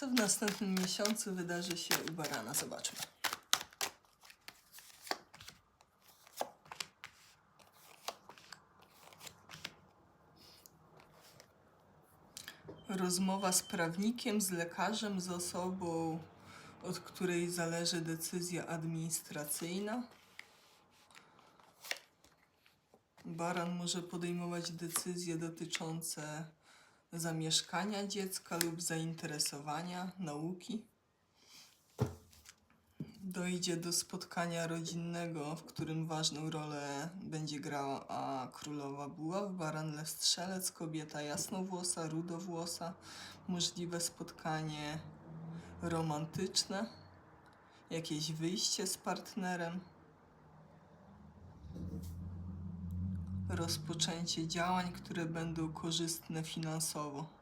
Co w następnym miesiącu wydarzy się u Barana? Zobaczmy. Rozmowa z prawnikiem, z lekarzem, z osobą, od której zależy decyzja administracyjna. Baran może podejmować decyzje dotyczące zamieszkania dziecka lub zainteresowania, nauki. Dojdzie do spotkania rodzinnego, w którym ważną rolę będzie grała królowa buław, baran lew strzelec, kobieta jasnowłosa, rudowłosa. Możliwe spotkanie romantyczne, jakieś wyjście z partnerem. Rozpoczęcie działań, które będą korzystne finansowo.